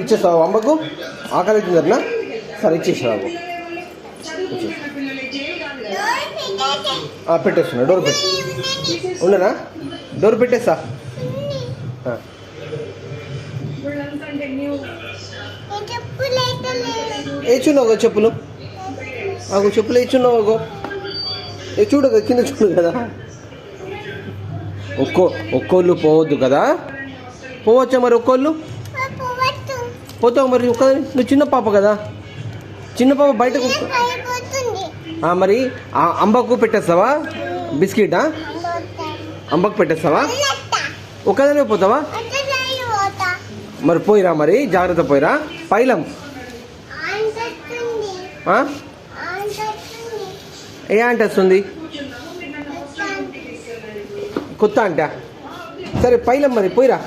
ఇచ్చేస్తావు అమ్మకు ఆకలి అవుతుందన్నా సరే ఇచ్చేసావు పెట్టేస్తున్నా. డోర్ పెట్టి. ఉండనా? డోర్ పెట్టేస్తా. ఆ. వేచున్నావు చెప్పులు? నాకు చెప్పులు వేచున్నావు అగో ఏ చూడు కదా కింద చూడు కదా. ఒక్కో ఒక్కోళ్ళు పోవద్దు కదా? పోవచ్చా మరి ఒక్కోళ్ళు? పోతావు మరి ఒక్క నువ్వు చిన్న పాప కదా. చిన్న పాప బయటకు మరి ఆ అంబకు పెట్టేస్తావా? బిస్కెటా? అంబకు పెట్టేస్తావా? ఒక్కదానే పోతావా? మరి పోయిరా మరి జాగ్రత్త పోయిరా. పైలం? ఏ అంటే వస్తుంది? కొత్త అంట సరే పైలం మరి పోయిరా?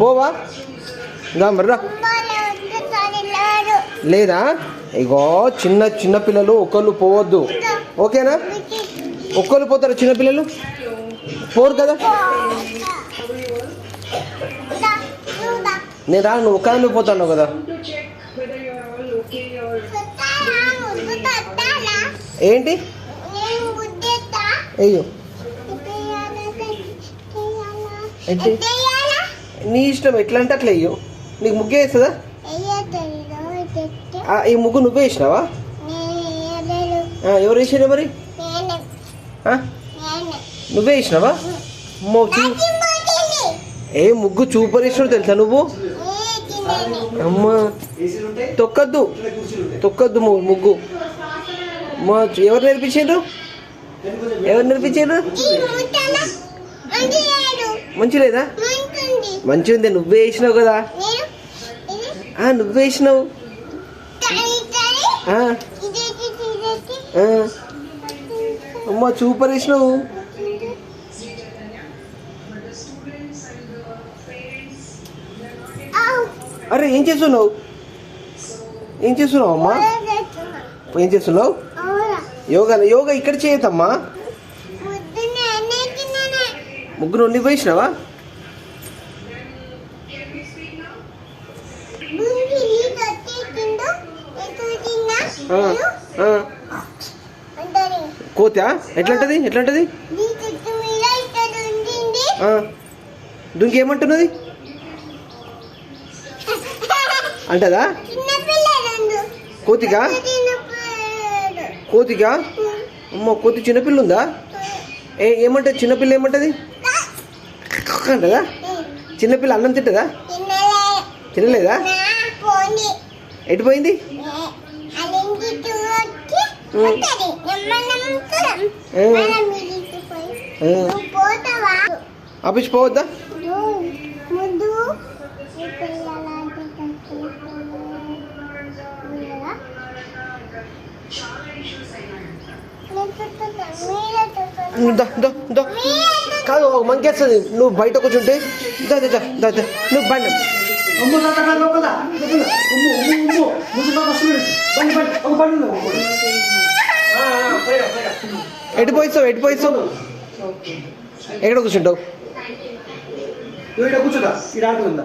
పోవా? దా మరి రా. లేదా? ఇగో చిన్న చిన్న పిల్లలు ఒకళ్ళు పోవద్దు. ఓకేనా? ఒక్కళ్ళు పోతారు చిన్న పిల్లలు? పోరు కదా? నేను రా నువ్వు ఒక్కదాన్ని పోతాను కదా? ఏంటి? అయ్యో ఏంటి? నీ ఇష్టం ఎట్లా అంటే అట్లా అయ్యో నీకు ముగ్గే వేస్తుందా? ఈ ముగ్గు నువ్వే వేసినావా? ఎవరు వేసారు మరి? నువ్వే వేసినావా? ఏ ముగ్గు చూపర్ వేసినావు తెలుసా నువ్వు? అమ్మా తొక్కద్దు. తొక్కద్దు ముగ్గు. ఎవరు నేర్పించారు ఎవరు నేర్పించారు మంచి లేదా? మంచి ఉంది నువ్వే వేసినావు కదా? ఆ, నువ్వే వేసినావు. అమ్మా సూపర్ వేసినావు? అరే ఏం చేస్తున్నావు? ఏం చేస్తున్నావు అమ్మా? ఏం చేస్తున్నావు? యోగా యోగా ఇక్కడ చేయతమ్మా ముగ్గురు నువ్వు వేసినావా? కోతా ఎట్లంటది? ఎట్లంటది? ఆ. దుంకి ఏమంటున్నది? అంటదా? కోతిగా కోతిగా అమ్మ కోతి చిన్నపిల్ల ఉందా ఏ ఏమంటది? చిన్నపిల్ల ఏమంటది? అంటదా? చిన్నపిల్ల అన్నం తింటదా? తినలేదా? ఎటు పోయింది? ఆఫీస్ పోవద్దా? కాదు ఒక మంకి వస్తుంది. నువ్వు బయట కూర్చుంటే దా దా దా దా నువ్వు బండి. బండి బండి ఒక బండి ఎటు పోయిస్తావు? ఎటు పోయిస్తావు? ఎక్కడ కూర్చుంటావు? కూర్చుంటా. ఈ ఉందా